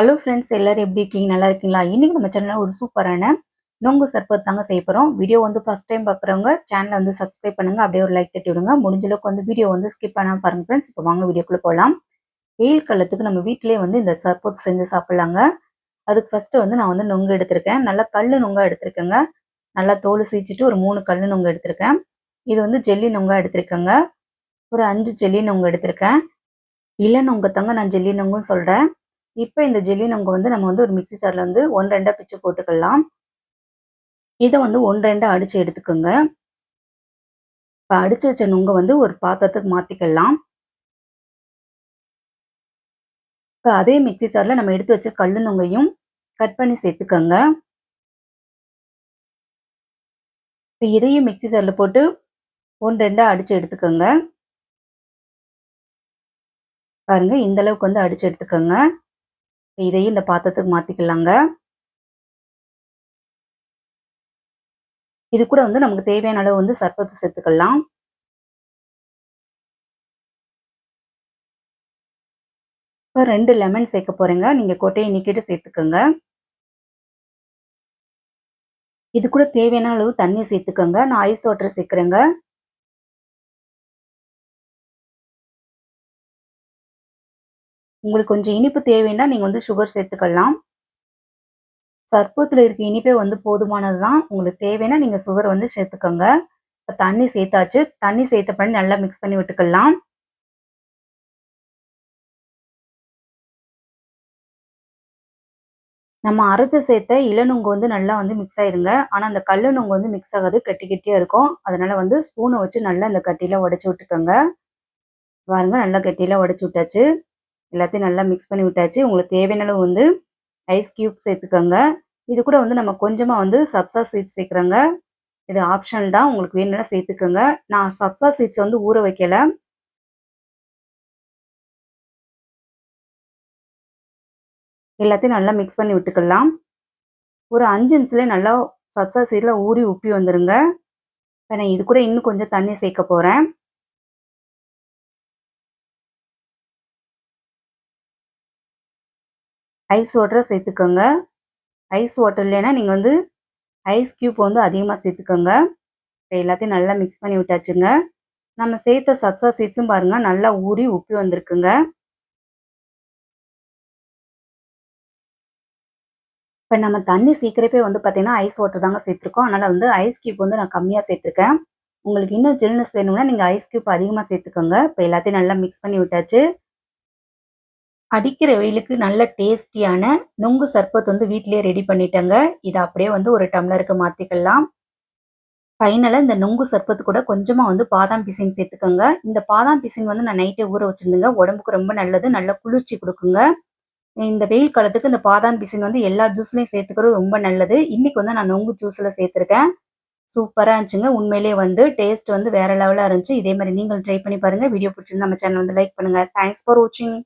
Hello friends எல்லாரும் எப்படி இருக்கீங்க? நல்லா இருக்கீங்களா? இன்னைக்கு நம்ம சேனலில் ஒரு சூப்பரான நொங்கு சர்பத் தாங்க செய்ய போகிறோம் வீடியோ வந்து ஃபர்ஸ்ட் டைம் பார்க்குறவங்க சேனலை வந்து சப்ஸ்கிரைப் பண்ணுங்க. அப்படியே ஒரு லைக் தட்டி விடுங்க. முடிஞ்ச அளவுக்கு வந்து வீடியோ வந்து ஸ்கிப் பண்ணாமல் பாருங்க ஃப்ரெண்ட்ஸ் இப்போ வாங்க வீடியோக்குள்ளே போகலாம் வெயில் காலத்துக்கு நம்ம வீட்டிலேயே வந்து இந்த சர்பத் செஞ்சு சாப்பிட்லாங்க. அதுக்கு ஃபஸ்ட்டு வந்து நான் வந்து நொங்கு எடுத்திருக்கேன். நல்லா கல் நொங்கா எடுத்திருக்கேங்க. நல்லா தோல் சீச்சிட்டு ஒரு மூணு கல் நொங்கு எடுத்திருக்கேன். இது வந்து ஜெல்லி நொங்கா எடுத்திருக்கேங்க. ஒரு அஞ்சு ஜெல்லி நொங்கு எடுத்திருக்கேன். இள நொங்க தாங்க நான் ஜெல்லி நொங்குன்னு சொல்கிறேன் இப்போ இந்த ஜெல்லி நம்ம வந்து நம்ம வந்து ஒரு மிக்சி சாரில் வந்து ஒன் ரெண்டாக பிச்சு போட்டுக்கலாம். இதை வந்து ஒன்று ரெண்டாக அடித்து எடுத்துக்கோங்க. இப்போ அடித்து வச்ச நுங்க வந்து ஒரு பாத்திரத்துக்கு மாற்றிக்கலாம் இப்போ அதே மிக்சி சாரில் நம்ம எடுத்து வச்ச கல் நுங்கையும் கட் பண்ணி சேர்த்துக்கோங்க. இப்போ இதையும் மிக்சி சாரில் போட்டு ஒன்று ரெண்டாக அடித்து எடுத்துக்கோங்க. பாருங்கள் இந்த அளவுக்கு வந்து அடித்து எடுத்துக்கோங்க. இதையும் இந்த பாத்திரத்துக்கு மாற்றிக்கலாங்க இது கூட வந்து நமக்கு தேவையான அளவு வந்து சர்பத்து சேர்த்துக்கலாம். இப்போ ரெண்டு லெமன் சேர்க்க போறேங்க. நீங்க கொட்டையை நீக்கிட்டு சேர்த்துக்கோங்க. இது கூட தேவையான அளவு தண்ணி சேர்த்துக்கோங்க. நான் ஐஸ் வாட்டர் சேர்க்குறேங்க. உங்களுக்கு கொஞ்சம் இனிப்பு தேவைன்னா நீங்கள் வந்து சுகர் சேர்த்துக்கலாம். சர்ப்பத்தில் இருக்க இனிப்பே வந்து போதுமானது தான் உங்களுக்கு தேவைன்னா நீங்கள் சுகர் வந்து சேர்த்துக்கோங்க. இப்போ தண்ணி சேர்த்தாச்சு. தண்ணி சேர்த்த பண்ணி நல்லா மிக்ஸ் பண்ணி விட்டுக்கலாம். நம்ம அரைச்ச சேர்த்த இளநுங்கு வந்து நல்லா வந்து மிக்ஸ் ஆயிருங்க. ஆனால் அந்த கல்லு நுங்கு வந்து மிக்ஸ் ஆகாது. கட்டி கட்டியாக இருக்கும். அதனால வந்து ஸ்பூனை வச்சு நல்லா அந்த கட்டியில் உடச்சி விட்டுக்கோங்க. பாருங்க நல்லா கட்டியில் உடச்சி விட்டாச்சு. எல்லாத்தையும் நல்லா மிக்ஸ் பண்ணி விட்டாச்சு. உங்களுக்கு தேவையான அளவு வந்து ஐஸ் க்யூப் சேர்த்துக்கோங்க. இது கூட வந்து நம்ம கொஞ்சமாக வந்து சப்சா சீட்ஸ் சேர்க்குறோங்க. இது ஆப்ஷனல் தான். உங்களுக்கு வேணும்னா சேர்த்துக்கோங்க. நான் சப்சா சீட்ஸ் வந்து ஊற வைக்கல. எல்லாத்தையும் நல்லா மிக்ஸ் பண்ணி விட்டுக்கலாம். ஒரு அஞ்சு நிமிஷத்துலேயே நல்லா சப்சா சீடில் ஊறி உப்பி வந்துடுங்க இப்போ நான் இது கூட இன்னும் கொஞ்சம் தண்ணி சேர்க்க போகிறேன் ஐஸ் வாட்டரை சேர்த்துக்கோங்க. ஐஸ் வாட்டர் இல்லைன்னா நீங்கள் வந்து ஐஸ் க்யூப் வந்து அதிகமாக சேர்த்துக்கோங்க. இப்போ எல்லாத்தையும் நல்லா மிக்ஸ் பண்ணி விட்டாச்சுங்க. நம்ம சேர்த்த சப்சா சீட்ஸும் பாருங்கள் நல்லா ஊறி உப்பி வந்திருக்குங்க. இப்போ நம்ம தண்ணி சீக்கிரப்பே வந்து பார்த்தீங்கன்னா ஐஸ் வாட்டர் தாங்க சேர்த்துருக்கோம். அதனால் வந்து ஐஸ் க்யூப் வந்து நான் கம்மியாக சேர்த்துருக்கேன். உங்களுக்கு இன்னும் ஜில்னஸ் வேணும்னா நீங்கள் ஐஸ் க்யூப் அதிகமாக சேர்த்துக்கோங்க. இப்போ எல்லாத்தையும் நல்லா மிக்ஸ் பண்ணி விட்டாச்சு. அடிக்கிற வெயிலுக்கு நல்ல டேஸ்டியான நுங்கு சர்பத் வந்து வீட்டிலேயே ரெடி பண்ணிட்டேங்க. இதை அப்படியே வந்து ஒரு டம்ளருக்கு மாற்றிக்கலாம் ஃபைனலாக இந்த நுங்கு சர்பத்து கூட கொஞ்சமாக வந்து பாதாம் பிசின் சேர்த்துக்கோங்க. இந்த பாதாம் பிசின் வந்து நான் நைட்டே ஊற வச்சுருந்தேங்க. உடம்புக்கு ரொம்ப நல்லது நல்ல குளிர்ச்சி கொடுக்குங்க. இந்த வெயில் காலத்துக்கு இந்த பாதாம் பிசின் வந்து எல்லா ஜூஸ்லையும் சேர்த்துக்கிறது ரொம்ப நல்லது. இன்றைக்கி வந்து நான் நொங்கு ஜூஸில் சேர்த்துருக்கேன். சூப்பராக இருந்துச்சுங்க. உண்மையிலேயே வந்து டேஸ்ட் வந்து வேறு லெவலாக இருந்துச்சு. இதே மாதிரி நீங்கள் ட்ரை பண்ணி பாருங்கள் வீடியோ பிடிச்சிருந்து நம்ம சேனல் வந்து லைக் பண்ணுங்கள் தேங்க்ஸ் ஃபார் வாட்சிங்